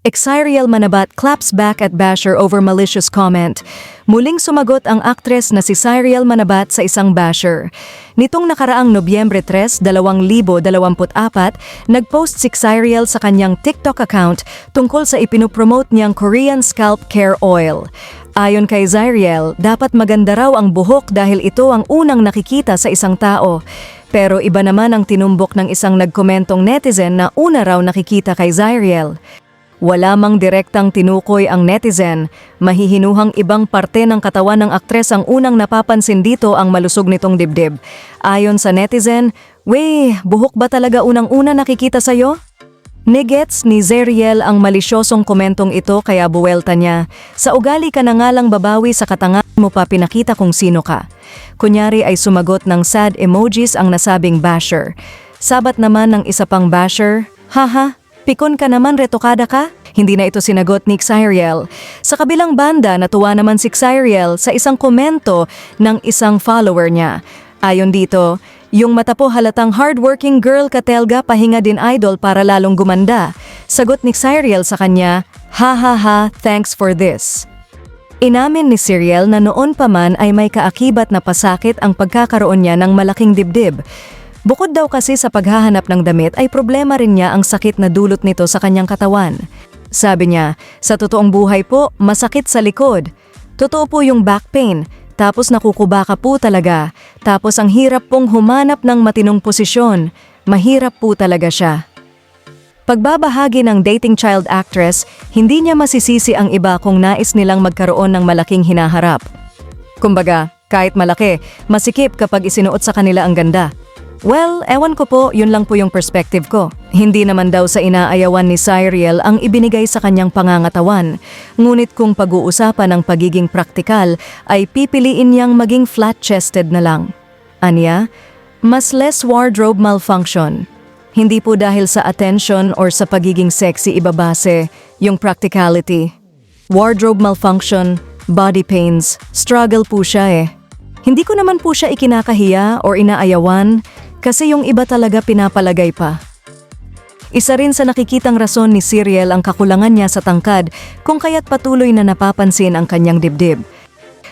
Exiriel Manabat claps back at Basher over malicious comment. Muling sumagot ang aktres na si Cyriel Manabat sa isang basher. Nitong nakaraang Nobyembre 3, 2024, nagpost si Cyriel sa kanyang TikTok account tungkol sa ipinupromote niyang Korean Scalp Care Oil. Ayon kay Zyriel, dapat maganda raw ang buhok dahil ito ang unang nakikita sa isang tao. Pero iba naman ang tinumbok ng isang nagkomentong netizen na una raw nakikita kay Zyriel. Wala mang direktang tinukoy ang netizen, mahihinuhang ibang parte ng katawan ng aktres ang unang napapansin dito ang malusog nitong dibdib. Ayon sa netizen, Wey, buhok ba talaga unang-una nakikita sa'yo? Negets ni Zeriel ang malisyosong komentong ito kaya buwelta niya. Sa ugali ka na nga lang babawi sa katangahan mo pa pinakita kung sino ka. Kunyari ay sumagot ng sad emojis ang nasabing basher. Sabat naman ng isa pang basher, Haha, pikon ka naman retokada ka? Hindi na ito sinagot ni Xyriel. Sa kabilang banda, natuwa naman si Xyriel sa isang komento ng isang follower niya. Ayon dito, yung mata po halatang hardworking girl katelga pahinga din idol para lalong gumanda. Sagot ni Cyriel sa kanya, Ha ha ha, thanks for this. Inamin ni Cyriel na noon pa man ay may kaakibat na pasakit ang pagkakaroon niya ng malaking dibdib. Bukod daw kasi sa paghahanap ng damit ay problema rin niya ang sakit na dulot nito sa kanyang katawan. Sabi niya, sa totoong buhay po, masakit sa likod. Totoo po yung back pain, tapos nakukuba ka po talaga. Tapos ang hirap pong humanap ng matinong posisyon. Mahirap po talaga siya. Pagbabahagi ng dating child actress, hindi niya masisisi ang iba kung nais nilang magkaroon ng malaking hinaharap. Kumbaga, kahit malaki, masikip kapag isinuot sa kanila ang ganda. Well, ewan ko po, yun lang po yung perspective ko. Hindi naman daw sa inaayawan ni Cyriel ang ibinigay sa kanyang pangangatawan. Ngunit kung pag-uusapan ng pagiging praktikal, ay pipiliin niyang maging flat-chested na lang. Anya, mas less wardrobe malfunction. Hindi po dahil sa attention or sa pagiging sexy ibabase, yung practicality. Wardrobe malfunction, body pains, struggle po siya eh. Hindi ko naman po siya ikinakahiya or inaayawan kasi yung iba talaga pinapalagay pa. Isa rin sa nakikitang rason ni Cyril ang kakulangan niya sa tangkad kung kaya't patuloy na napapansin ang kanyang dibdib.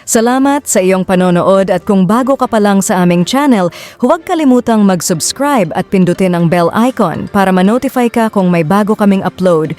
Salamat sa iyong panonood at kung bago ka pa lang sa aming channel, huwag kalimutang mag-subscribe at pindutin ang bell icon para ma-notify ka kung may bago kaming upload.